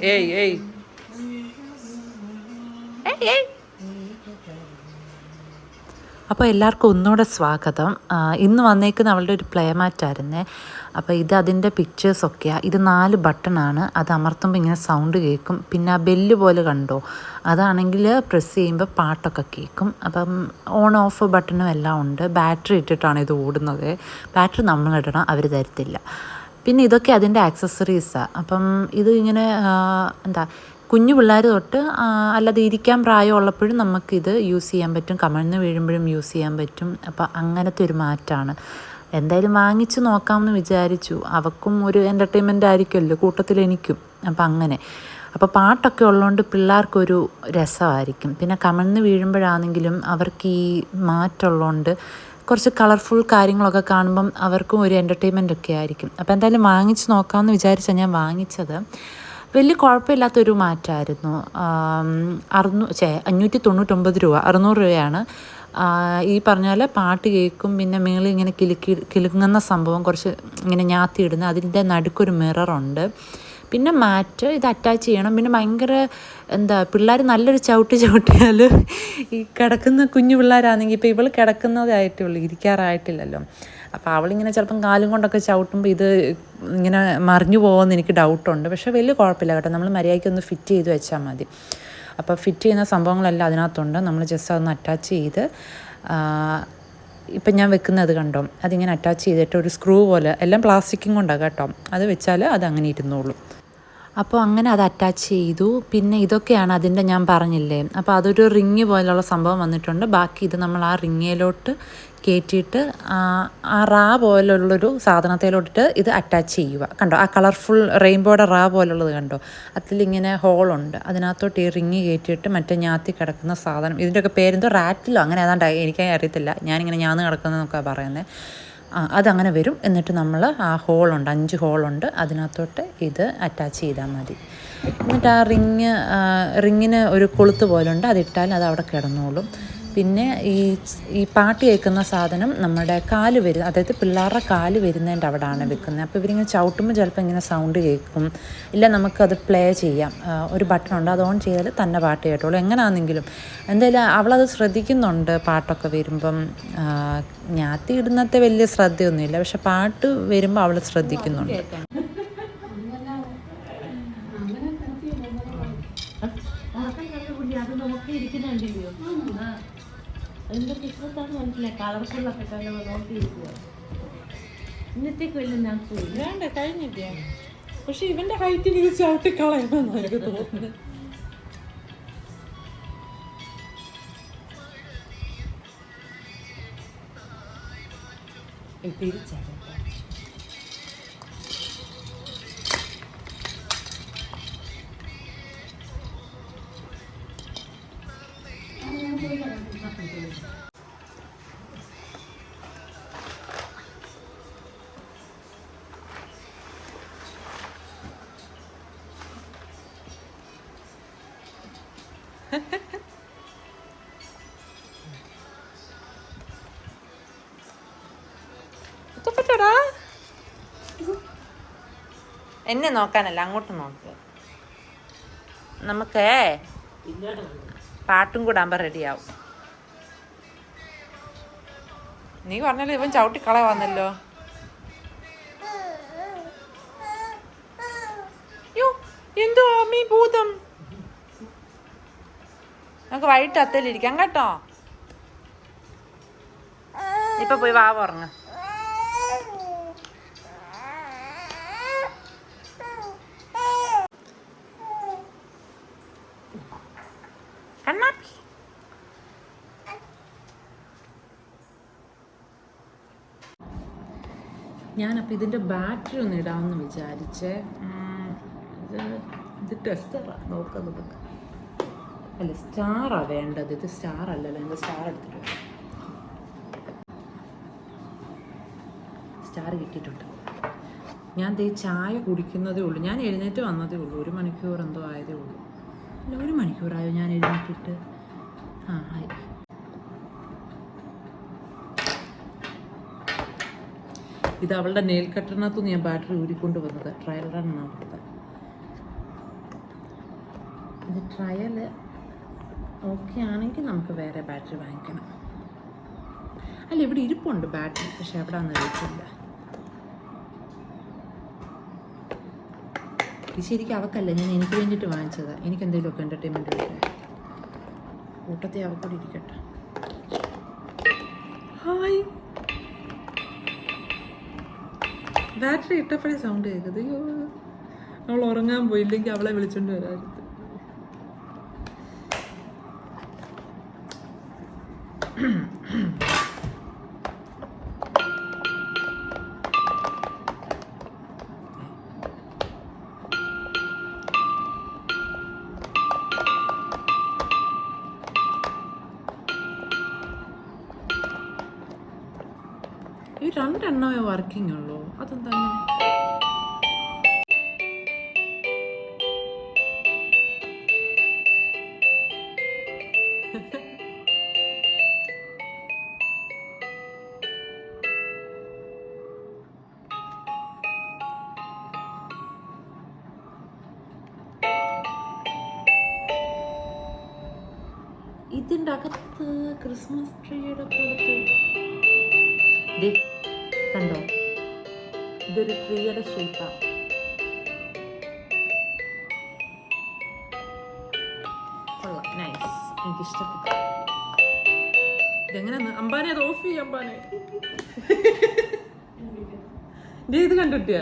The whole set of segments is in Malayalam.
Ei, ei. Ei, ei. അപ്പോൾ എല്ലാവർക്കും ഒന്നുകൂടെ സ്വാഗതം. ഇന്ന് വന്നേക്കുന്ന അവളുടെ ഒരു പ്ലേ മാറ്റായിരുന്നേ അപ്പോൾ ഇത് അതിന്റെ പിക്ചേഴ്സൊക്കെയാണ് ഇത് നാല് ബട്ടണാണ് അത് അമർത്തുമ്പോൾ ഇങ്ങനെ സൗണ്ട് കേൾക്കും. പിന്നെ ആ ബെല്ല് പോലെ കണ്ടോ? അതാണെങ്കിൽ പ്രസ് ചെയ്യുമ്പോൾ പാട്ടൊക്കെ കേൾക്കും. അപ്പം ഓൺ ഓഫ് ബട്ടണും എല്ലാം ഉണ്ട്. ബാറ്ററി ഇട്ടിട്ടാണ് ഇത് ഓടുന്നത്. ബാറ്ററി നമ്മൾ ഇടണം അവർ തരത്തില്ല. പിന്നെ ഇതൊക്കെ അതിന്റെ ആക്സസറീസാണ് അപ്പം ഇത് ഇങ്ങനെ എന്താ കുഞ്ഞു പിള്ളേർ തൊട്ട് അല്ലാതെ ഇരിക്കാൻ പ്രായമുള്ളപ്പോഴും നമുക്കിത് യൂസ് ചെയ്യാൻ പറ്റും. കമഴ്ന്ന് വീഴുമ്പോഴും യൂസ് ചെയ്യാൻ പറ്റും. അപ്പോൾ അങ്ങനത്തെ ഒരു മാറ്റമാണ് എന്തായാലും വാങ്ങിച്ച് നോക്കാമെന്ന് വിചാരിച്ചു. അവക്കും ഒരു എന്റർടൈൻമെന്റ് ആയിരിക്കുമല്ലോ കൂട്ടത്തിൽ എനിക്കും. അപ്പം അങ്ങനെ. അപ്പോൾ പാട്ടൊക്കെ ഉള്ളതുകൊണ്ട് പിള്ളേർക്കൊരു രസമായിരിക്കും. പിന്നെ കമഴ്ന്ന് വീഴുമ്പോഴാണെങ്കിലും അവർക്ക് ഈ മാറ്റമുള്ളതുകൊണ്ട് കുറച്ച് കളർഫുൾ കാര്യങ്ങളൊക്കെ കാണുമ്പം അവർക്കും ഒരു എന്റർടൈൻമെന്റ് ഒക്കെ ആയിരിക്കും. അപ്പോൾ എന്തായാലും വാങ്ങിച്ച് നോക്കാമെന്ന് വിചാരിച്ചാണ് ഞാൻ വാങ്ങിച്ചത്. വലിയ കുഴപ്പമില്ലാത്തൊരു മാറ്റമായിരുന്നു അറുന്നൂ ചേ അഞ്ഞൂറ്റി തൊണ്ണൂറ്റൊമ്പത് രൂപ അറുന്നൂറ് രൂപയാണ്. ഈ പറഞ്ഞ പോലെ പാട്ട് കേൾക്കും പിന്നെ മേളിൽ ഇങ്ങനെ കിലുക്കി കിലുങ്ങുന്ന സംഭവം കുറച്ച് ഇങ്ങനെ ഞാത്തിയിടുന്ന അതിന്റെ നടുക്കൊരു മിററുണ്ട് പിന്നെ മാറ്റ് ഇത് അറ്റാച്ച് ചെയ്യണം. പിന്നെ ഭയങ്കര എന്താ പിള്ളേർ നല്ലൊരു ചവിട്ട് ചവിട്ടിയാൽ ഈ കിടക്കുന്ന കുഞ്ഞു പിള്ളേരാണെങ്കിൽ ഇപ്പോൾ ഇവൾ കിടക്കുന്നതായിട്ടേ ഉള്ളൂ ഇരിക്കാറായിട്ടില്ലല്ലോ. അപ്പോൾ അവളിങ്ങനെ ചിലപ്പം കാലും കൊണ്ടൊക്കെ ചവിട്ടുമ്പോൾ ഇത് ഇങ്ങനെ മറിഞ്ഞു പോകുമെന്ന് എനിക്ക് ഡൗട്ടുണ്ട്. പക്ഷേ വലിയ കുഴപ്പമില്ല കേട്ടോ. നമ്മൾ മര്യാദയ്ക്ക് ഒന്ന് ഫിറ്റ് ചെയ്ത് വെച്ചാൽ മതി. അപ്പോൾ ഫിറ്റ് ചെയ്യുന്ന സംഭവങ്ങളെല്ലാം അതിനകത്തുണ്ട്. നമ്മൾ ജസ്റ്റ് അതൊന്ന് അറ്റാച്ച് ചെയ്ത് ഇപ്പം ഞാൻ വെക്കുന്നത് കണ്ടോ? അതിങ്ങനെ അറ്റാച്ച് ചെയ്തിട്ട് ഒരു സ്ക്രൂ പോലെ എല്ലാം പ്ലാസ്റ്റിക്കും കൊണ്ടാണ് കേട്ടോ. അത് വെച്ചാൽ അത് അങ്ങനെ ഇരുന്നോളൂ. അപ്പോൾ അങ്ങനെ അത് അറ്റാച്ച് ചെയ്തു. പിന്നെ ഇതൊക്കെയാണ് അതിന്റെ ഞാൻ പറഞ്ഞില്ലേ. അപ്പോൾ അതൊരു റിങ് പോലുള്ള സംഭവം വന്നിട്ടുണ്ട്. ബാക്കി ഇത് നമ്മൾ ആ റിങ്ങിലോട്ട് കയറ്റിയിട്ട് ആ റാ പോലുള്ളൊരു സാധനത്തിലോട്ടിട്ട് ഇത് അറ്റാച്ച് ചെയ്യുക. കണ്ടോ? ആ കളർഫുൾ റെയിൻബോയുടെ റാ പോലുള്ളത് കണ്ടോ? അതിലിങ്ങനെ ഹോളുണ്ട് അതിനകത്തോട്ട് ഈ റിങ് കയറ്റിയിട്ട് മറ്റേ ഞാത്തി കിടക്കുന്ന സാധനം. ഇതിന്റെയൊക്കെ പേരെന്തോ റാറ്റിലോ അങ്ങനെ ഏതാണ്ട് എനിക്ക് അറിയത്തില്ല ഞാനിങ്ങനെ ഞാൻ കിടക്കുന്നതെന്നൊക്കെ പറയുന്നത് ആ അതങ്ങനെ വരും. എന്നിട്ട് നമ്മൾ ആ ഹോളുണ്ട് അഞ്ച് ഹോളുണ്ട്. അതിനകത്തോട്ട് ഇത് അറ്റാച്ച് ചെയ്താൽ മതി. എന്നിട്ട് ആ റിങ് റിങ്ങിന് ഒരു കൊളുത്ത് പോലുണ്ട്. അതിട്ടാൽ അത് അവിടെ കിടന്നോളും. പിന്നെ ഈ ഈ പാട്ട് കേൾക്കുന്ന സാധനം നമ്മുടെ കാൽ വരുന്ന അതായത് പിള്ളേരുടെ കാൽ വരുന്നതിന്റെ അവിടെയാണ് വെക്കുന്നത്. അപ്പോൾ ഇവരിങ്ങനെ ചവിട്ടുമ്പോൾ ചിലപ്പോൾ ഇങ്ങനെ സൗണ്ട് കേൾക്കും. ഇല്ല നമുക്കത് പ്ലേ ചെയ്യാം. ഒരു ബട്ടൺ ഉണ്ട് അത് ഓൺ ചെയ്താൽ തന്നെ പാട്ട് കേട്ടോളൂ. എങ്ങനെയാണെങ്കിലും എന്തായാലും അവളത് ശ്രദ്ധിക്കുന്നുണ്ട് പാട്ടൊക്കെ വരുമ്പം. ഞാത്തി ഇടുന്നത്തെ വലിയ ശ്രദ്ധയൊന്നുമില്ല. പക്ഷെ പാട്ട് വരുമ്പോൾ അവൾ ശ്രദ്ധിക്കുന്നുണ്ട്. കിസ്മത്താണ് മനസ്സിലായി? കളർഫുള്ളൊക്കെ തന്നെ നോക്കി ഇരിക്കുക ഇന്നത്തേക്ക് വലിയ ഞാൻ വേണ്ട കഴിഞ്ഞില്ല? പക്ഷെ ഇവന്റെ ഹൈറ്റിന് ഇത് ചവിട്ടി കളയണമെന്ന് എനിക്ക് തോന്നുന്നു തിരിച്ചാണ് എന്നെ നോക്കാനല്ല അങ്ങോട്ട് നോക്ക്. നമുക്ക് പാട്ടും കൂടെ ആകുമ്പോൾ റെഡിയാവും. നീ പറഞ്ഞല്ലോ ഇവൻ ചവിട്ടി കള വന്നല്ലോ യ്യോ, എന്തോ അമ്മീ ഭൂതം നമുക്ക് വൈകിട്ട് അത്തേലിരിക്കാം കേട്ടോ. ഇപ്പൊ പോയി വാ ഉറങ്ങ. ഞാനപ്പോൾ ഇതിന്റെ ബാറ്ററി ഒന്ന് ഇടാമെന്ന് വിചാരിച്ചേ. ഇത് ഇത് ടെസ്റ്ററാണ് നോക്കാം നമുക്ക്. അല്ല സ്റ്റാറാണ് വേണ്ടത്. ഇത് സ്റ്റാർ അല്ലല്ലോ എന്റെ സ്റ്റാർ എടുത്തിട്ട് സ്റ്റാർ കിട്ടിയിട്ടുണ്ട്. ഞാൻ ദേ ചായ കുടിക്കുന്നതേ ഉള്ളൂ. ഞാൻ എഴുന്നേറ്റ് വന്നതേ ഉള്ളൂ. ഒരു മണിക്കൂർ എന്തോ ആയതേ ഉള്ളൂ. അല്ല ഒരു മണിക്കൂറായോ ഞാൻ എഴുന്നേറ്റിട്ട്? ആ ആയി. ഇത് അവളുടെ നെയിൽ കട്ടറിനകത്തുനിന്ന് ഞാൻ ബാറ്ററി ഊരിക്കൊണ്ട് വന്നത്. ട്രയൽ റൺ നടത്തത് ഇത് ട്രയൽ ഓക്കെ ആണെങ്കിൽ നമുക്ക് വേറെ ബാറ്ററി വാങ്ങിക്കണം. അല്ല ഇവിടെ ഇരിപ്പുണ്ട് ബാറ്ററി പക്ഷെ എവിടെയാണെന്ന് ഇരിപ്പില്ല ഇത് ശരിക്കും അവക്കല്ല ഞാൻ എനിക്ക് വേണ്ടിയിട്ട് വാങ്ങിച്ചത്. എനിക്ക് എന്തെങ്കിലുമൊക്കെ എന്റർടൈൻമെന്റ് വേണ്ടേ കൂട്ടത്തെ അവക്കൂടെ ഇരിക്കട്ടെ. ഹായ് ബാറ്ററി ഇട്ടപ്പോഴേ സൗണ്ട് കേൾക്കുന്നത് അയ്യോ അവൾ ഉറങ്ങാൻ പോയില്ലെങ്കിൽ അവളെ വിളിച്ചോണ്ട് വരാറുണ്ട് രണ്ടെണ്ണമേ വർക്കിംഗ് ഉള്ളൂ അതെന്താ ഇതിന്റെ അകത്ത് ക്രിസ്മസ് ട്രീയുടെ പോലത്തെ കണ്ടോ? ഇതൊരു ട്രീയുടെ ഷേപ്പാണ് നൈസ് അമ്പാനെ ഓഫ് അമ്പാനെ. ഇത് കണ്ടിട്ടിയ?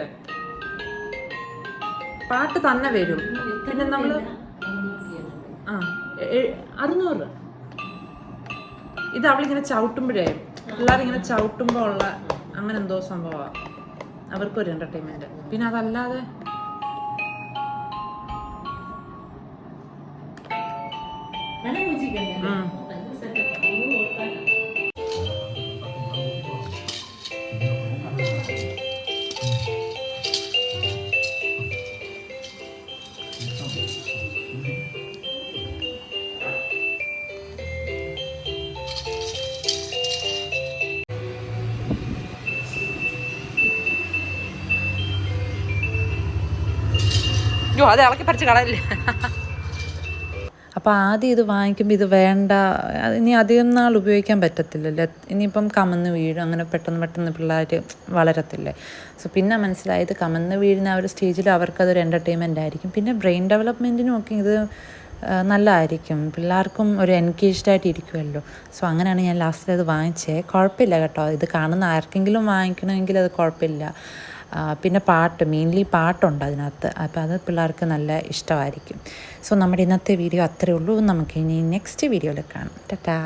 പാട്ട് തന്നെ വരും. പിന്നെ നമ്മൾ ആ അറുന്നൂറ്. ഇത് അവളിങ്ങനെ ചവിട്ടുമ്പോഴേ പിള്ളേരിങ്ങനെ ചവിട്ടുമ്പോൾ ഉള്ള അങ്ങനെ എന്തോ സംഭവമാണ് അവർക്കൊരു എന്റർടൈൻമെന്റ് പിന്നെ അതല്ലാതെ നല്ല അയ്യോ അത് ഇളക്കി പറിച്ച് കളയില്ലേ? അപ്പോൾ ആദ്യം ഇത് വാങ്ങിക്കുമ്പോൾ ഇത് വേണ്ട. ഇനി അധികം നാൾ ഉപയോഗിക്കാൻ പറ്റത്തില്ലല്ലോ. ഇനിയിപ്പം കമന്ന് വീഴും. അങ്ങനെ പെട്ടെന്ന് പെട്ടെന്ന് പിള്ളേർ വളരത്തില്ലേ? സോ പിന്നെ മനസ്സിലായത് കമന്ന് വീഴുന്ന ആ ഒരു സ്റ്റേജിൽ അവർക്കതൊരു എന്റർടൈൻമെന്റ് ആയിരിക്കും. പിന്നെ ബ്രെയിൻ ഡെവലപ്മെന്റിനും ഒക്കെ ഇത് നല്ലതായിരിക്കും. പിള്ളേർക്കും ഒരു എൻഗേജ്ഡ് ആയിട്ട് ഇരിക്കുമല്ലോ സോ അങ്ങനെയാണ് ഞാൻ ലാസ്റ്റിൽ അത് വാങ്ങിച്ചത് കുഴപ്പമില്ല കേട്ടോ. ഇത് കാണുന്ന ആർക്കെങ്കിലും വാങ്ങിക്കണമെങ്കിൽ അത് കുഴപ്പമില്ല. പിന്നെ പാട്ട് മെയിൻലി പാട്ടുണ്ട് അതിനകത്ത്. അപ്പോൾ അത് പിള്ളേർക്ക് നല്ല ഇഷ്ടമായിരിക്കും. സോ നമ്മുടെ ഇന്നത്തെ വീഡിയോ അത്രയേ ഉള്ളൂ. നമുക്ക് ഇനി നെക്സ്റ്റ് വീഡിയോയിൽ കാണാം. ടാറ്റാ.